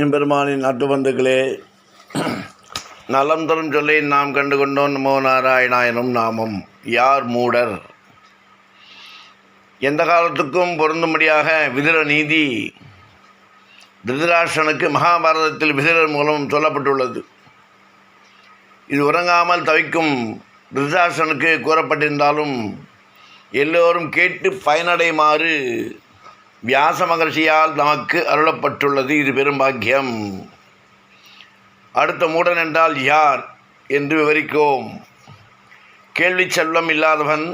எம்பெருமானின் நாட்டுபந்துகளே நலம் தரும் சொல்லை நாம் கண்டு கொண்டோம் நமோ நாராயணாயனும் நாமம். யார் மூடர்? எந்த காலத்துக்கும் பொருந்தும்படியாக விதிர நீதி திருதராஷ்டனுக்கு மகாபாரதத்தில் விதிரர் மூலம் சொல்லப்பட்டுள்ளது. இது உறங்காமல் தவிக்கும் திருதராஷ்டனுக்கு கூறப்பட்டிருந்தாலும் எல்லோரும் கேட்டு பயனடைமாறு வியாச மகர்ஷியால் நமக்கு அருளப்பட்டுள்ளது இது பெரும்பாக்கியம் அடுத்த மூடன் என்றால் யார் என்று விவரிக்கோம். கேள்வி செல்வம் இல்லாதவன்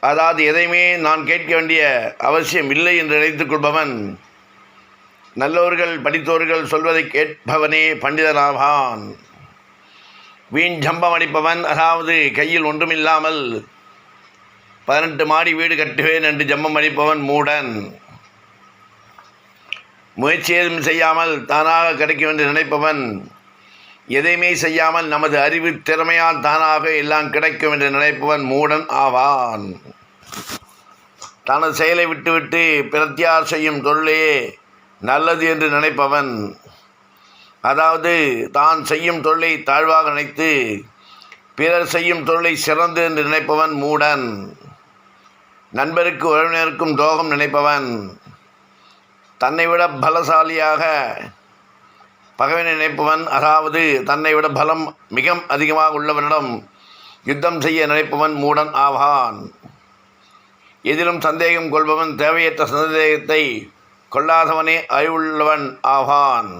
அதாவது எதையுமே நான் கேட்க வேண்டிய அவசியம் இல்லை என்று நினைத்துக் கொள்பவன் நல்லவர்கள் படித்தோர்கள் சொல்வதை கேட்பவனே பண்டிதனாவான். வீண் ஜம்பம் அடிப்பவன் அதாவது கையில் ஒன்றுமில்லாமல் பதினெட்டு மாடி வீடு கட்டுவேன் என்று ஜம்மம் அடிப்பவன் மூடன். முயற்சி ஏதும் செய்யாமல் தானாக கிடைக்கும் என்று நினைப்பவன் எதையுமே செய்யாமல் நமது அறிவு திறமையால் தானாக எல்லாம் கிடைக்கும் என்று நினைப்பவன் மூடன் ஆவான். தனது செயலை விட்டுவிட்டு பிரத்தியார் செய்யும் தொழிலையே நல்லது என்று நினைப்பவன் அதாவது தான் செய்யும் தொழிலை தாழ்வாக நினைத்து பிறர் செய்யும் தொழிலை சிறந்து என்று நினைப்பவன் மூடன். நண்பருக்கு உறவினருக்கும் துரோகம் நினைப்பவன் தன்னை விட பலசாலியாக பகைவனை நினைப்பவன் அதாவது தன்னை விட பலம் மிக அதிகமாக உள்ளவனிடம் யுத்தம் செய்ய நினைப்பவன் மூடன் ஆவான். எதிலும் சந்தேகம் கொள்பவன் தேவையற்ற சந்தேகத்தை கொள்ளாதவனே அறிவுள்ளவன் ஆவான்.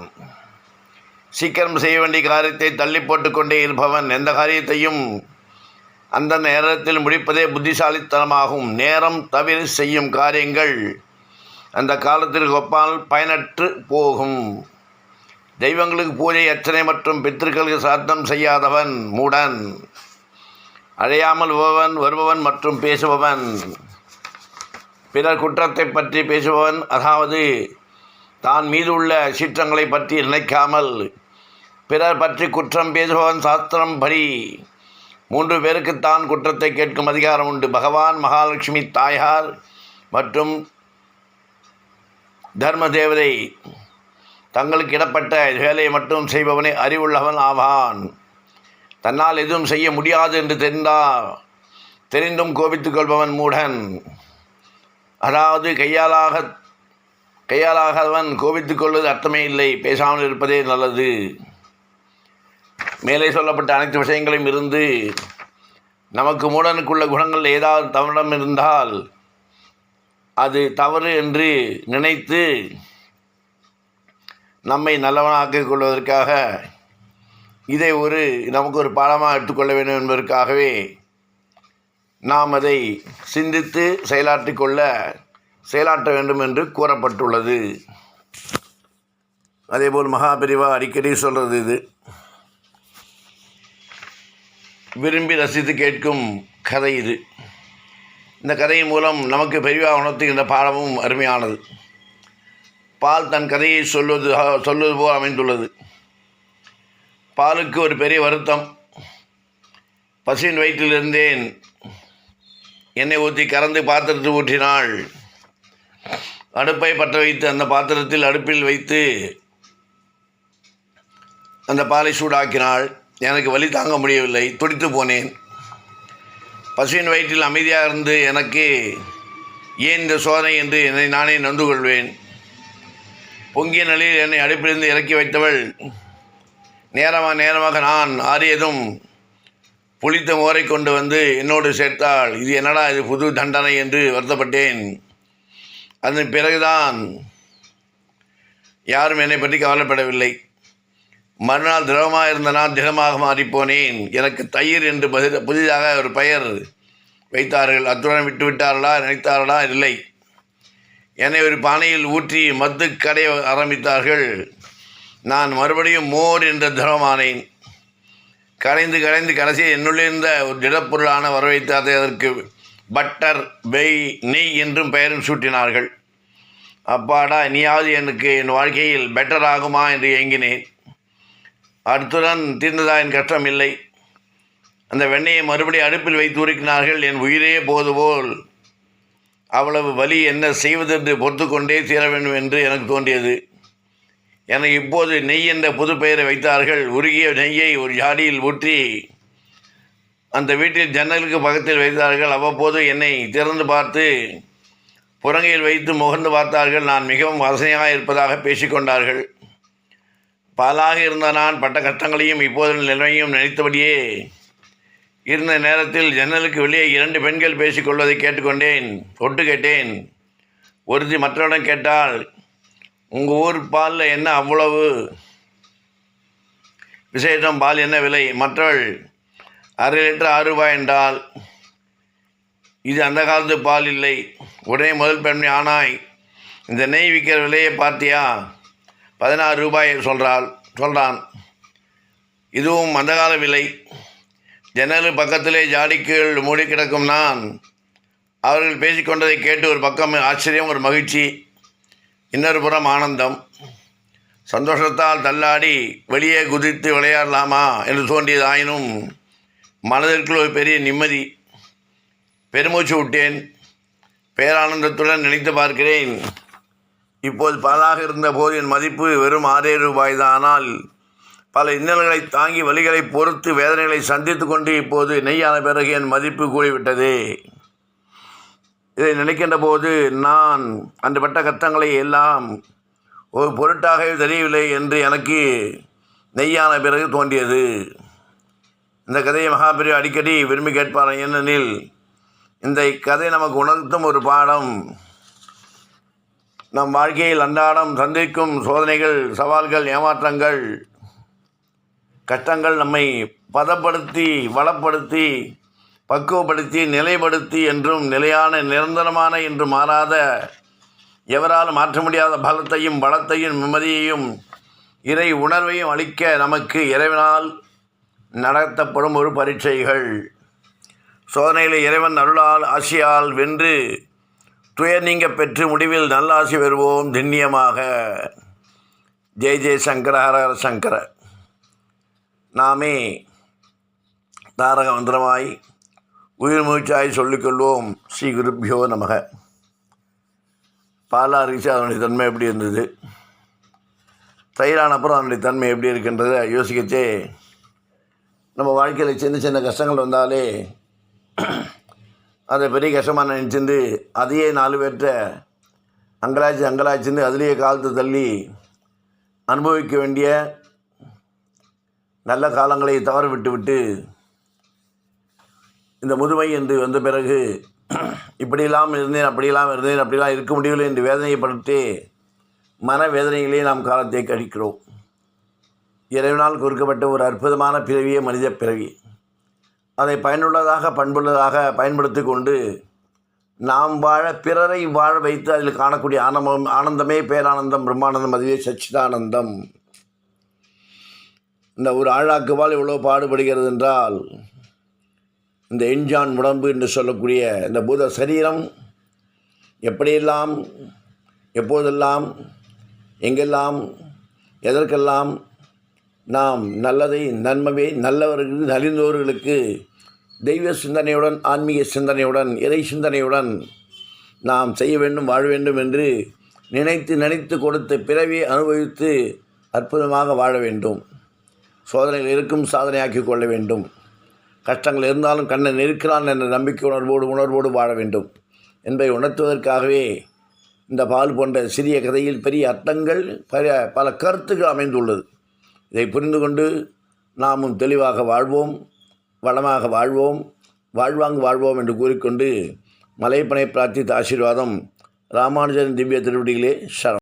சீக்கிரம் செய்ய வேண்டிய காரியத்தை தள்ளி போட்டுக்கொண்டே இருப்பவன் எந்த காரியத்தையும் அந்த நேரத்தில் முடிப்பதே புத்திசாலித்தனமாகும். நேரம் தவிர செய்யும் காரியங்கள் அந்த காலத்திற்கு ஒப்பால் பயனற்று போகும். தெய்வங்களுக்கு பூஜை அர்ச்சனை மற்றும் பித்திருக்களுக்கு சாத்தம் செய்யாதவன் மூடன். அழையாமல் உபவன் வருபவன் மற்றும் பேசுபவன். பிறர் குற்றத்தை பற்றி பேசுபவன் அதாவது தான் மீது உள்ள சீற்றங்களை பற்றி நினைக்காமல் பிறர் பற்றி குற்றம் பேசுபவன் சாஸ்திரம் படி. மூன்று பேருக்குத்தான் குற்றத்தை கேட்கும் அதிகாரம் உண்டு. பகவான் மகாலட்சுமி தாயார் மற்றும் தர்ம தேவதை தங்களுக்கு இடப்பட்ட வேலையை மட்டும் செய்பவனே அறிவுள்ளவன் ஆவான். தன்னால் எதுவும் செய்ய முடியாது என்று தெரிந்தால் தெரிந்தும் கோபித்துக் கொள்பவன் மூடன். அதாவது கையாலாக கையாலாகவன் கோபித்துக் கொள்வது அர்த்தமே இல்லை. பேசாமல் இருப்பதே நல்லது. மேலே சொல்லப்பட்ட அனைத்து விஷயங்களையும் இருந்து நமக்கு மூடனுக்குள்ள குணங்கள் ஏதாவது தவறிடம் இருந்தால் அது தவறு என்று நினைத்து நம்மை நல்லவனாக்கிக் கொள்வதற்காக இதை ஒரு நமக்கு ஒரு பாடமாக எடுத்துக்கொள்ள வேண்டும் என்பதற்காகவே நாம் அதை சிந்தித்து செயலாற்றிக் கொள்ள செயலாற்ற வேண்டும் என்று கூறப்பட்டுள்ளது. அதேபோல் மகாபிரிவா அடிக்கடி சொல்கிறது இது. விரும்பி ரசித்து கேட்கும் கதை இது. இந்த கதையின் மூலம் நமக்கு பெரிவா உணர்த்துகின்ற பாடமும் அருமையானது. பால் தன் கதையை சொல்வது சொல்வது போல் அமைந்துள்ளது. பாலுக்கு ஒரு பெரிய வருத்தம். பசியின் வயிற்றில் இருந்தேன். எண்ணெய் ஊற்றி கறந்து பாத்திரத்தில் ஊற்றினாள். அடுப்பை பற்ற வைத்து அந்த பாத்திரத்தில் அடுப்பில் வைத்து அந்த பாலை சூடாக்கினாள். எனக்கு வழி தாங்க முடியவில்லை. துடித்து போனேன். பசுவின் வயிற்றில் அமைதியாக இருந்து எனக்கு ஏன் இந்த சோதனை என்று என்னை நானே நொந்து கொள்வேன். பொங்கிய நிலையில் என்னை அடுப்பிலிருந்து இறக்கி வைத்தவள் நேரமாக நேரமாக நான் ஆறியதும் புளித்த மோரை கொண்டு வந்து என்னோடு சேர்த்தாள். இது என்னடா இது புது தண்டனை என்று வருத்தப்பட்டேன். அதன் பிறகுதான் யாரும் என்னை பற்றி கவலைப்படவில்லை. மறுநாள் திரவமாக இருந்த நான் திடமாக மாறிப்போனேன். எனக்கு தயிர் என்று பதில் புதிதாக ஒரு பெயர் வைத்தார்கள். அத்துடன் விட்டு விட்டார்களா? நினைத்தார்களா? இல்லை. என்னை ஒரு பானையில் ஊற்றி மத்து கடைய ஆரம்பித்தார்கள். நான் மறுபடியும் மோர் என்ற திரவமானேன் கரைந்து கரைந்து கடைசியில் என்னுள்ளிருந்த ஒரு திடப்பொருளான வரவைத்து அதை அதற்கு பட்டர் பெய் நெய் என்றும் பெயரும் சூட்டினார்கள். அப்பாடா இனியாவது எனக்கு என் வாழ்க்கையில் பெட்டர் ஆகுமா? என்று ஏங்கினேன். அடுத்துடன் தீர்ந்ததா என் கஷ்டம் இல்லை. அந்த வெண்ணெயை மறுபடியும் அடுப்பில் வைத்து உருக்கினார்கள் என் உயிரே போது போல். அவ்வளவு வலி என்ன செய்வதென்று பொறுத்து கொண்டே தீர வேண்டும் என்று எனக்கு தோன்றியது. எனக்கு இப்போது நெய் என்ற புது பெயரை வைத்தார்கள். உருகிய நெய்யை ஒரு ஜாடியில் ஊற்றி அந்த வீட்டில் ஜன்னலுக்கு பக்கத்தில் வைத்தார்கள். அவ்வப்போது என்னை திறந்து பார்த்து புறங்கையில் வைத்து முகர்ந்து பார்த்தார்கள். நான் மிகவும் வசதியாக இருப்பதாக பேசிக்கொண்டார்கள். பாலாக இருந்த நான் பட்ட கஷ்டங்களையும் இப்போது நிலைமையும் நினைத்தபடியே இருந்த நேரத்தில் ஜன்னலுக்கு வெளியே இரண்டு பெண்கள் பேசிக்கொள்வதை கேட்டுக்கொண்டேன். ஒட்டு கேட்டேன். ஒருத்தி மற்றவரிடம் கேட்டால் உங்கள் ஊர் பாலில் என்ன அவ்வளவு விசேஷம்? பால் என்ன விலை? மற்றவள் அரை லிட்டர் ஆறு ரூபாய் என்றால் இது அந்த காலத்து பால் இல்லை. உடனே முதல் பெண்மை ஆனாய். இந்த நெய் விற்கிற விலையை பார்த்தியா? பதினாறு ரூபாய் சொல்கிறாள் சொல்கிறான் இதுவும் அந்த கால விலை. ஜன்னல் பக்கத்திலே ஜாடிக்குள் மூடி கிடக்கும் நான். அவர்கள் பேசிக்கொண்டதை கேட்டு ஒரு பக்கம் ஆச்சரியம் ஒரு மகிழ்ச்சி இன்னொரு புறம் ஆனந்தம். சந்தோஷத்தால் தள்ளாடி வெளியே குதித்து விளையாடலாமா என்று தோன்றியதாயினும் மனதிற்குள் ஒரு பெரிய நிம்மதி. பெருமூச்சு விட்டேன். பேரானந்தத்துடன் நினைத்து பார்க்கிறேன். இப்போது பலாக இருந்தபோது என் மதிப்பு வெறும் ஆறே ரூபாய் ஆனால் பல இன்னல்களை தாங்கி வழிகளை பொறுத்து வேதனைகளை சந்தித்து கொண்டு இப்போது நெய்யான பிறகு என் மதிப்பு கூடிவிட்டது. இதை நினைக்கின்ற போது நான் அந்த பட்ட கஷ்டங்களை எல்லாம் ஒரு பொருட்டாகவே தெரியவில்லை என்று எனக்கு நெய்யான பிறகு தோன்றியது. இந்த கதையை மகாபிரி அடிக்கடி விரும்பி கேட்பார் ஏனெனில் இந்த கதை நமக்கு உணர்த்தும் ஒரு பாடம் நம் வாழ்க்கையில் அன்றாடம் சந்திக்கும் சோதனைகள் சவால்கள் ஏமாற்றங்கள் கஷ்டங்கள் நம்மை பதப்படுத்தி வளப்படுத்தி பக்குவப்படுத்தி நிலைப்படுத்தி என்றும் நிலையான நிரந்தரமான என்று மாறாத எவரால் மாற்ற முடியாத பலத்தையும் பலத்தையும் நிம்மதியையும் இறை உணர்வையும் அளிக்க நமக்கு இறைவனால் நடத்தப்படும் ஒரு பரீட்சைகள். சோதனையில் இறைவன் அருளால் ஆசியால் வென்று துயர் நீங்க பெற்று முடிவில் நல்லாசி பெறுவோம் திண்ணியமாக. ஜெய் ஜெய் சங்கர ஹரஹர சங்கர. நாமே தாரக மந்திரமாய் உயிர் மூச்சாய் சொல்லிக்கொள்வோம் ஸ்ரீ குருப்பியோ நமக. பாலா அரிசி அதனுடைய தன்மை எப்படி இருந்தது? தயிரான அப்புறம் அதனுடைய தன்மை எப்படி இருக்கின்றதை யோசிக்கச்சே. நம்ம வாழ்க்கையில் சின்ன சின்ன கஷ்டங்கள் வந்தாலே அதை பெரிய கஷ்டமாக நினச்சிருந்து அதையே நாலு பேர்கிட்ட அங்கலாய்ச்சி அங்கலாய்ச்சிருந்து அதுலேயே காலத்தை தள்ளி அனுபவிக்க வேண்டிய நல்ல காலங்களை தவற விட்டு விட்டு இந்த முதுமை என்று வந்த பிறகு இப்படியெல்லாம் இருந்தேன் அப்படியெல்லாம் இருந்தேன் அப்படிலாம் இருக்க முடியவில்லை என்று வேதனைப்பட்டு மன வேதனைகளே நாம் காலத்தை கழிக்கிறோம். இறைவனால் கொடுக்கப்பட்ட ஒரு அற்புதமான பிறவியே மனித பிறவி. அதை பயனுள்ளதாக பண்புள்ளதாக பயன்படுத்தி கொண்டு நாம் வாழ பிறரை வாழ வைத்து அதில் காணக்கூடிய ஆனந்தம் ஆனந்தமே பேரானந்தம் பிரம்மானந்தம் அதுவே சச்சிதானந்தம். இந்த ஒரு ஆழாக்குவால் இவ்வளோ பாடுபடுகிறது என்றால் இந்த எஞ்சான் உடம்பு என்று சொல்லக்கூடிய இந்த பூத சரீரம் எப்படியெல்லாம் எப்போதெல்லாம் எங்கெல்லாம் எதற்கெல்லாம் நாம் நல்லதை நன்மவே நல்லவர்களுக்கு நலிந்தோர்களுக்கு தெய்வ சிந்தனையுடன் ஆன்மீக சிந்தனையுடன் இறை சிந்தனையுடன் நாம் செய்ய வேண்டும் வாழ வேண்டும் என்று நினைத்து நினைத்து கொடுத்து பிறவியை அனுபவித்து அற்புதமாக வாழ வேண்டும். சோதனைகள் இருக்கும் சாதனையாக்கி கொள்ள வேண்டும். கஷ்டங்கள் இருந்தாலும் கண்ணன் இருக்கிறான் என்ற நம்பிக்கை உணர்வோடு உணர்வோடு வாழ வேண்டும். என்பதை உணர்த்துவதற்காகவே இந்த பால் போன்ற சிறிய கதையில் பெரிய அர்த்தங்கள் பல பல கருத்துக்கள் அமைந்துள்ளது. இதை புரிந்து கொண்டு நாமும் தெளிவாக வாழ்வோம். வளமாக வாழ்வோம் வாழ்வாங்கு வாழ்வோம் என்று கூறிக்கொண்டு மலைப்பனை பிரார்த்தித்த ஆசீர்வாதம் ராமானுஜன் திவ்ய திருவடிகளே சரணம்.